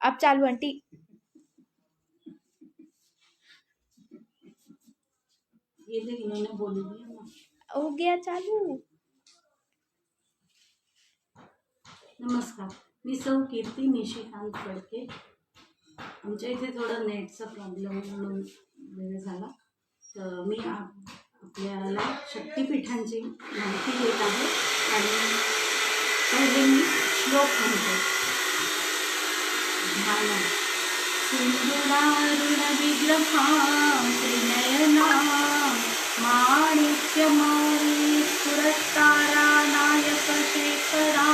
अब चालू आंटी। है गया चालू। नमस्कार मी सौ कीर्ती निशिकांत फडके. आमच्या इथे थोडं नेटचा प्रॉब्लेम म्हणून वेळ झाला. तर मी आप- आपल्याला शक्तिपीठांची माहिती देत आहे. आणि पहिले मी श्लोक म्हणते. बाला सिंधुरारुण विग्रहा त्रिनयना माणिक्यमौली पुरस्कारा नायक शेखरा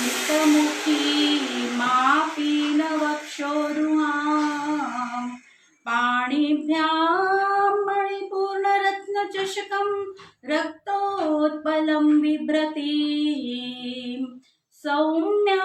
मितमुखी मापीन वक्षोरुहा पाणिभ्यां मणिपूर्णरत्नचषकं रक्तोत्पलं बिभ्रती सौम्या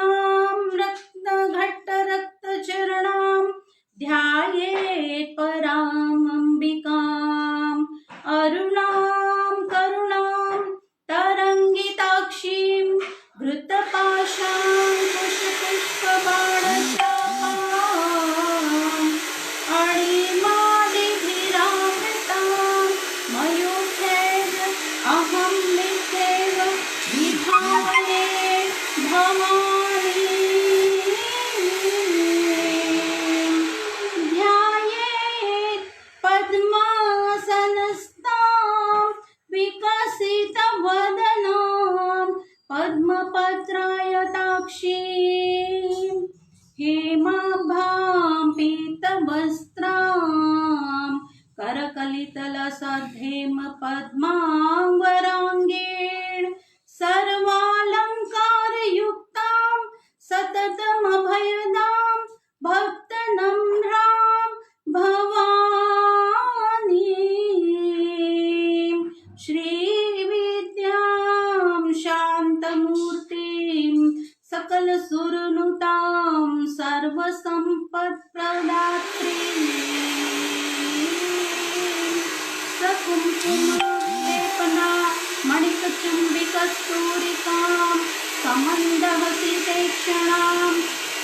समन्दवसि तेक्षणां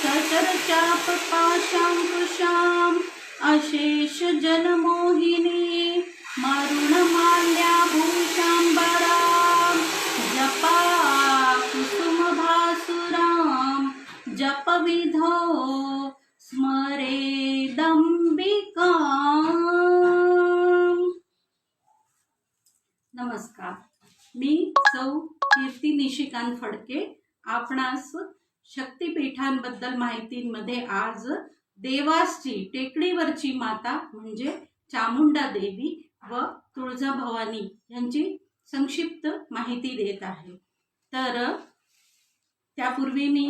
सचरचापपाशाङ्कुशाम् अशेषजनमोहिनी मरुणमाल्याभूषाम्बरां जपा कुसुमभासुरां जपविधो स्मरेदम्बिकाम् नमस्कार मी सौ कीर्ती निशिकांत फडके आपणास शक्तिपीठांबद्दल माहितीमध्ये आज देवासची टेकडीवरची माता म्हणजे चामुंडा देवी व तुळजाभवानी यांची संक्षिप्त माहिती देत आहे. तर त्यापूर्वी मी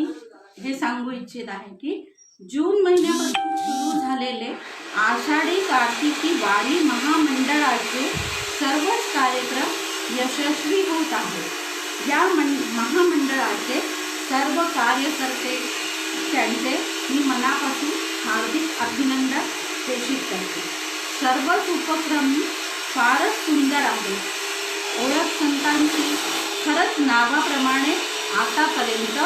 हे सांगू इच्छित आहे की जून महिन्यापासून सुरू झालेले आषाढी कार्तिकी वारी महामंडळाचे सर्वच कार्यक्रम यशस्वी होत आहेत. या मं महामंडळाचे सर्व कार्यकर्ते त्यांचे मी मनापासून हार्दिक अभिनंदन प्रेषित करते. सर्वच उपक्रम फारच सुंदर आहे ओळख संतांची खरंच नावाप्रमाणे आतापर्यंत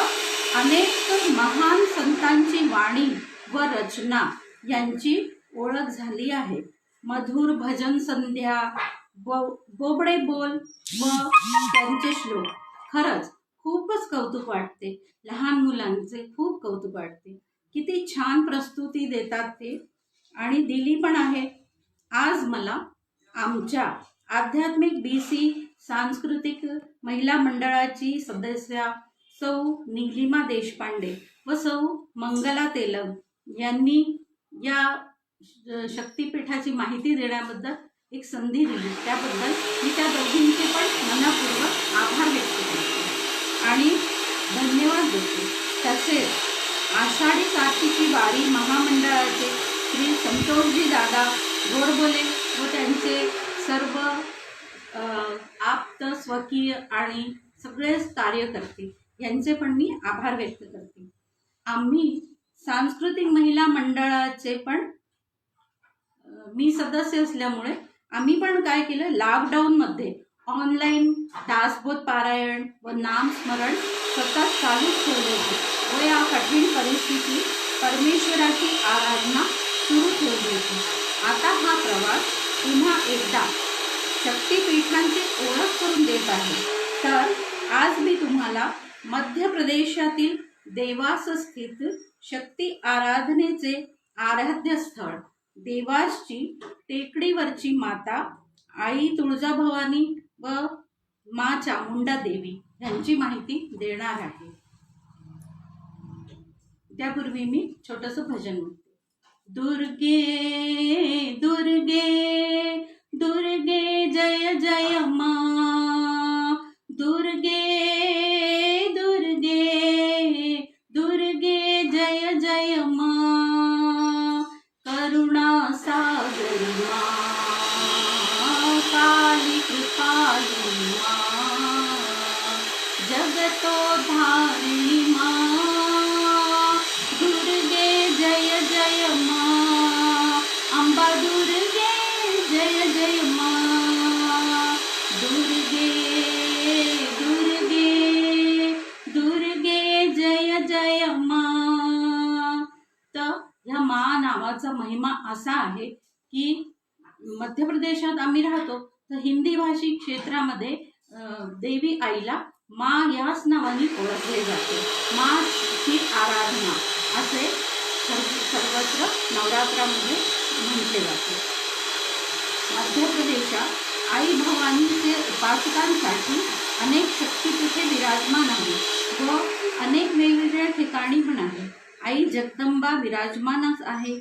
अनेक महान संतांची वाणी व रचना यांची ओळख झाली आहे. मधुर भजन संध्या बो बोबडे बोल व त्यांचे श्लोक. खरंच खूपच कौतुक वाटते. लहान मुलांचे खूप कौतुक वाटते. किती छान प्रस्तुती देतात ते. आणि दिली पण आहे. आज मला आमच्या आध्यात्मिक बी सी सांस्कृतिक महिला मंडळाची सदस्या सौ निलिमा देशपांडे व सौ मंगला तेलम यांनी या शक्तीपीठाची शक्तिपीठाची माहिती देण्याबद्दल एक संधी दिली. त्याबद्दल मी त्या दोघींचे पण मनापूर्वक आभार व्यक्त करते. आणि धन्यवाद देते. तसेच आषाढी कार्तिकी वारी महामंडळाचे श्री संतोषजी दादा गोडबोले व त्यांचे सर्व आप्त स्वकीय आणि सगळेच कार्यकर्ते यांचे पण मी आभार व्यक्त करते. आम्ही सांस्कृतिक महिला मंडळाचे पण मी सदस्य असल्यामुळे आम्ही पण काय केलं? लॉकडाऊनमध्ये ऑनलाईन दासबोध पारायण व नामस्मरण सतत चालूच ठेवले होते. व या कठीण परिस्थितीत परमेश्वराची आराधना सुरू ठेवली होती. आता हा प्रवास पुन्हा एकदा शक्तिपीठांची ओळख करून देत आहे. तर आज मी तुम्हाला मध्य प्रदेशातील देवास स्थित शक्ती आराधनेचे आराध्य स्थळ देवासची टेकडीवरची माता आई तुळजाभवानी व मा चामुंडा देवी यांची माहिती देणार आहे. त्यापूर्वी मी छोटस भजन म्हणते. दुर्गे दुर्गे दुर्गे जय जय मा. दुर्गे दुर्गे दुर्गे जय जय मा. नावाचा महिमा असा आहे की मध्य प्रदेशात आम्ही राहतो तर हिंदी भाषिक क्षेत्रामध्ये देवी आईला मा याच नावाने ओळखले जाते. मा ही आराधना असे सर्व सर्वत्र नवरात्रामध्ये म्हटले जाते. मध्य प्रदेशात आई भवानीचे उपासकांसाठी अनेक शक्तिपीठे विराजमान आहेत व अनेक वेगवेगळ्या ठिकाणी पण आहे आई जगदंबा विराजमानच आहे.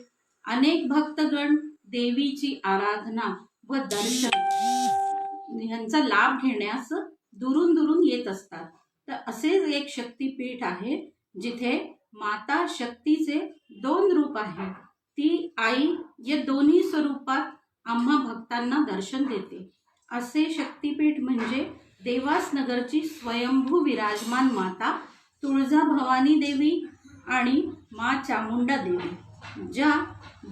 अनेक भक्तगण देवीची आराधना व दर्शन यांचा लाभ घेण्यास दुरून दुरून येत असतात. तर असेच एक शक्तिपीठ आहे जिथे माता शक्तीचे दोन रूप आहेत. ती आई या दोन्ही स्वरूपात आम्हा भक्तांना दर्शन देते. असे शक्तिपीठ म्हणजे देवास नगरची स्वयंभू विराजमान माता तुळजा भवानी देवी आणि मा चामुंडा देवी ज्या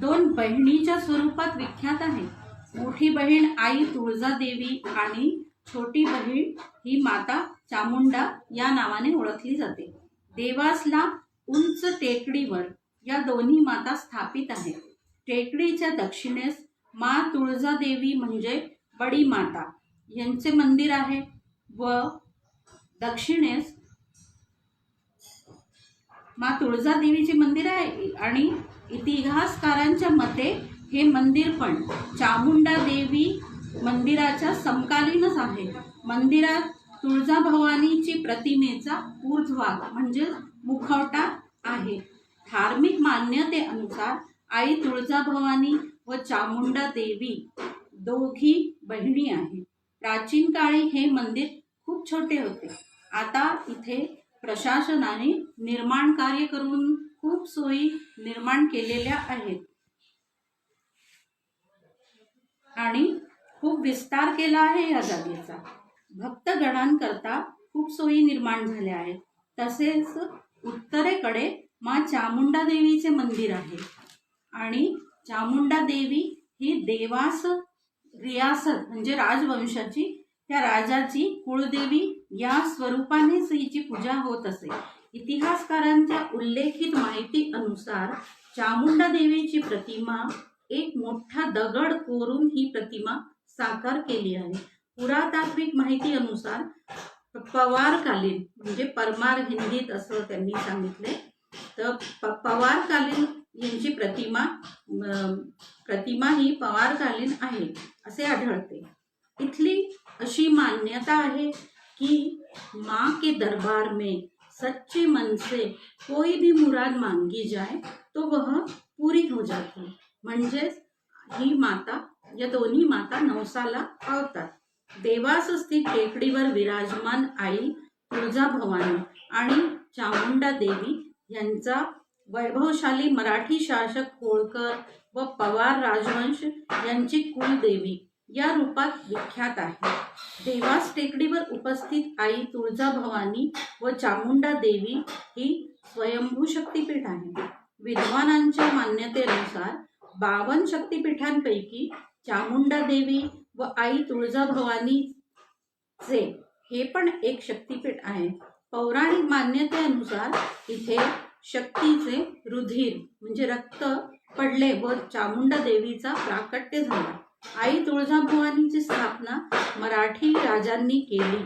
दोन बहिणीच्या स्वरूपात विख्यात आहेत. मोठी बहीण आई तुळजा देवी आणि छोटी बहीण ही माता चामुंडा या नावाने ओळखली जाते. देवासला उंच टेकडीवर या दोन्ही माता स्थापित आहेत. टेकडीच्या दक्षिणेस मा तुळजा देवी म्हणजे बडी माता. यांचे मंदिर आहे व दक्षिणेस मा तुळजा देवीचे मंदिर आहे. आणि इतिहासकारांच्या मते हे मंदिर पण चामुंडा देवी मंदिराच्या समकालीनच आहे. मंदिरात तुळजाभवानीची प्रतिमेचा ऊर्ध्वाग म्हणजे मुखवटा आहे. धार्मिक मान्यतेनुसार आई तुळजाभवानी व चामुंडा देवी दोघी बहिणी आहेत. प्राचीन काळी हे मंदिर खूप छोटे होते. आता इथे प्रशासनाने निर्माण कार्य करून खूप सोयी निर्माण केलेल्या आहेत. आणि खूप विस्तार केला आहे या जागेचा. भक्तगणांकरता खूप सोयी निर्माण झाल्या आहेत. तसेच उत्तरेकडे मा चामुंडा देवीचे मंदिर आहे. आणि चामुंडा देवी ही देवास रियासत म्हणजे राजवंशाची त्या राजाची कुळदेवी या स्वरूपानेच हिची पूजा होत असे. इतिहासकारांच्या उल्लेखित माहिती अनुसार चामुंडा देवीची प्रतिमा एक मोठा दगड कोरून ही प्रतिमा साकार केली आहे. पुरातात्विक माहिती अनुसार पवारकालीन म्हणजे परमार हिंदीत असं त्यांनी सांगितले तर प पवारकालीन यांची प्रतिमा प्रतिमा ही पवारकालीन आहे असे आढळते. इथली अशी मान्यता आहे कि माँ के दरबार में सच्चे मन से कोई भी मुराद मांगी जाए तो वह पूरी हो जाती म्हणजेच ही माता या दोन्ही माता नवसाला पावतात। देवास स्थित टेकडीवर विराजमान आई तुळजाभवानी आणि चामुंडा देवी यांचा वैभवशाली मराठी शासक होळकर व पवार राजवंश यांची कुलदेवी या रूपात विख्यात आहे. देवास टेकडीवर उपस्थित आई तुळजाभवानी व चामुंडा देवी ही स्वयंभू शक्तिपीठ आहे. विद्वानांच्या मान्यतेनुसार बावन शक्तीपीठांपैकी चामुंडा देवी व आई तुळजाभवानीचे हे पण एक शक्तिपीठ आहे. पौराणिक मान्यतेनुसार इथे शक्तीचे रुधिर म्हणजे रक्त पडले व चामुंडा देवीचा प्राकट्य झाला. आई तुळजाभवानीची स्थापना मराठी राजांनी केली.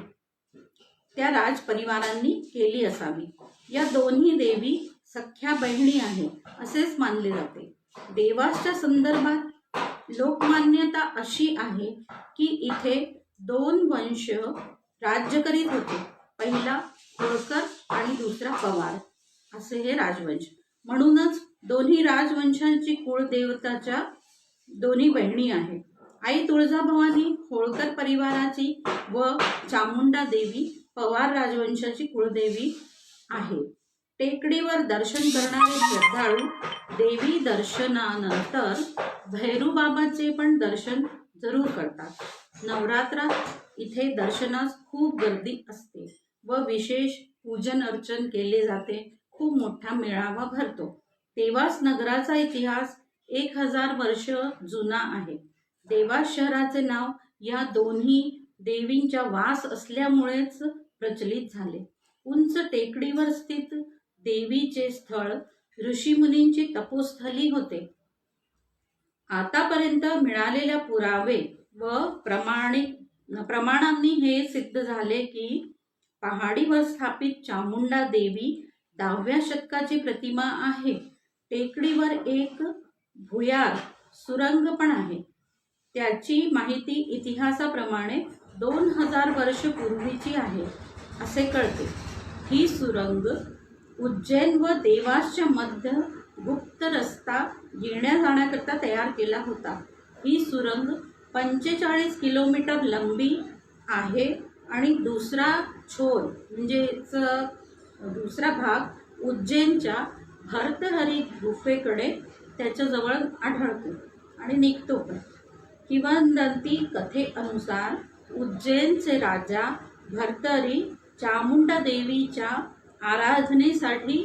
त्या राजपरिवारांनी केली असावी. या दोन्ही देवी सख्या बहिणी आहेत असेच मानले जाते. देवाच्या संदर्भात लोकमान्यता अशी आहे की इथे दोन वंश राज्य करीत होते. पहिला होळकर आणि दुसरा पवार. असे हे राजवंश. म्हणूनच दोन्ही राजवंशांची कुळदेवताच्या दोन्ही बहिणी आहेत. आई तुळजाभवानी होळकर परिवाराची व चामुंडा देवी पवार राजवंशाची कुळदेवी आहे टेकडीवर दर्शन करणारे श्रद्धाळू देवी दर्शनानंतर भैरूबाबाचे पण दर्शन जरूर करतात. नवरात्रात इथे दर्शनास खूप गर्दी असते व विशेष पूजन अर्चन केले जाते. खूप मोठा मेळावा भरतो. तेव्हाच नगराचा इतिहास एक हजार वर्ष जुना आहे. देवास शहराचे नाव या दोन्ही देवींच्या वास असल्यामुळेच प्रचलित झाले. उंच टेकडीवर स्थित देवीचे स्थळ ऋषीमुनींची तपोस्थली होते. आतापर्यंत मिळालेल्या पुरावे व प्रमाणिक प्रमाणांनी हे सिद्ध झाले की पहाडीवर स्थापित चामुंडा देवी दहाव्या शतकाची प्रतिमा आहे. टेकडीवर एक भुयार सुरंग पण आहे. त्याची माहिती इतिहासाप्रमाणे दोन हजार वर्ष पूर्वीची आहे असे कळते. ही सुरंग उज्जैन व देवासच्या मध्य गुप्त रस्ता येण्या जाण्याकरता तयार केला होता. ही सुरंग पंचेचाळीस किलोमीटर लंबी आहे आणि दुसरा छोर म्हणजेच दुसरा भाग उज्जैनच्या भर्तहरी गुफेकडे त्याच्याजवळ आढळतो आणि निघतो पण. किंवदंती कथेनुसार उज्जैनचे राजा भर्तरी चामुंडा देवीच्या आराधनेसाठी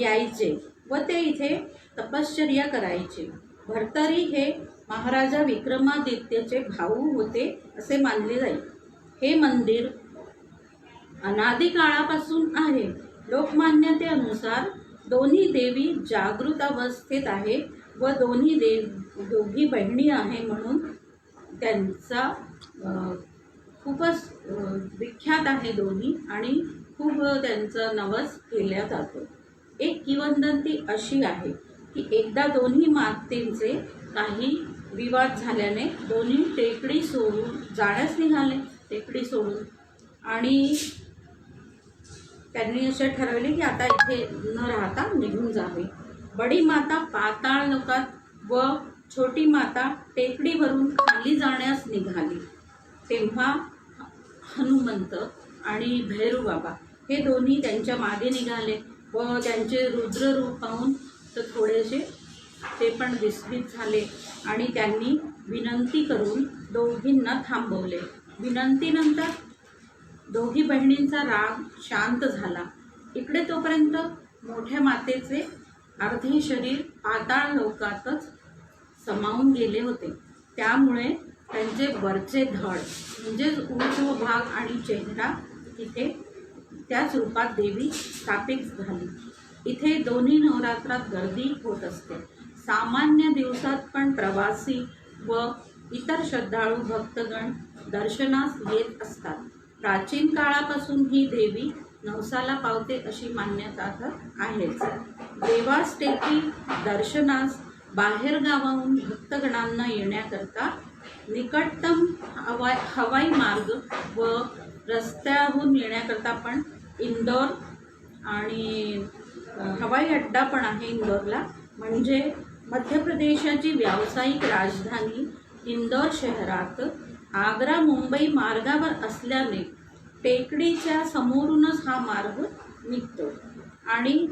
यायचे व ते इथे तपश्चर्या करायचे. भर्तरी हे महाराजा विक्रमादित्यचे भाऊ होते असे मानले जाईल हे मंदिर अनादी काळापासून आहे. लोकमान्यतेनुसार दोन्ही देवी जागृत अवस्थेत आहे. व दोन्ही देव दोघी बहिणी आहे म्हणून त्यांचा खूपच विख्यात आहे दोन्ही आणि खूप त्यांचं नवस केल्या जातो. एक किंवदंती अशी आहे की एकदा दोन्ही मातेंचे काही विवाद झाल्याने दोन्ही टेकडी सोडून जाण्यास निघाले टेकडी सोडून आणि त्यांनी असे ठरवले की आता इथे न राहता निघून जावे. बडी माता पाताळ लोकात व छोटी माता टेकडीवरून खाली जाण्यास निघाली. तेव्हा हनुमंत आणि भैरूबाबा हे दोन्ही त्यांच्या मागे निघाले व त्यांचे रुद्ररूप पाहून तर थोडेसे ते पण विस्मित झाले आणि त्यांनी विनंती करून दोघींना थांबवले. विनंतीनंतर दोघी बहिणींचा राग शांत झाला. इकडे तोपर्यंत मोठ्या मातेचे अर्धे शरीर पाताळ लोकातच समावून गेले होते. त्यामुळे त्यांचे वरचे धड म्हणजेच ऊर्ध्व भाग आणि चेहरा तिथे त्याच रूपात देवी स्थापित झाली. इथे दोन्ही नवरात्रात गर्दी होत असते. सामान्य दिवसात पण प्रवासी व इतर श्रद्धाळू भक्तगण दर्शनास येत असतात. प्राचीन काळापासून ही देवी नवसाला पावते अशी मान्यता तर आहेच. देवास टेकी दर्शनास बाहेरगावाहून भक्तगणांना येण्याकरता निकटतम हवाई हवाई मार्ग व रस्त्याहून येण्याकरता पण इंदोर आणि हवाई अड्डा पण आहे इंदोरला. म्हणजे मध्य प्रदेशाची व्यावसायिक राजधानी इंदोर शहरात आग्रा मुंबई मार्गावर असल्याने टेकडीच्या समोरूनच हा मार्ग निघतो. आणि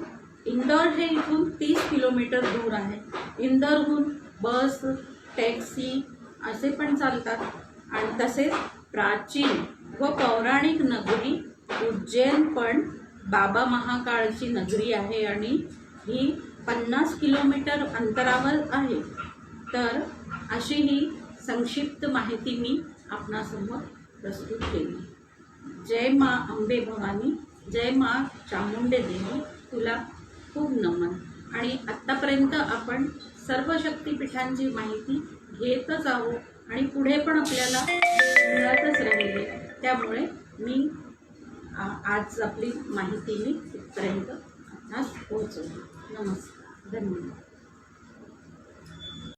इंदोर हे इथून तीस किलोमीटर दूर आहे. इंदोरहून बस टॅक्सी असे पण चालतात. आणि तसेच प्राचीन व पौराणिक नगरी उज्जैन पण बाबा महाकाळची नगरी आहे आणि ही पन्नास किलोमीटर अंतरावर आहे. तर अशी ही संक्षिप्त माहिती मी आपणासमोर प्रस्तुत केली. जय मा अंबे भवानी जय मा चामुंडे देवी तुला खूप नमन आणि आत्तापर्यंत आपण सर्व शक्तिपीठांची माहिती घेतच आहोत आणि पुढे पण आपल्याला मिळतच राहिले. त्यामुळे मी आ- आज आपली माहिती मी इथपर्यंत आज पोहोचवली नमस्कार. धन्यवाद.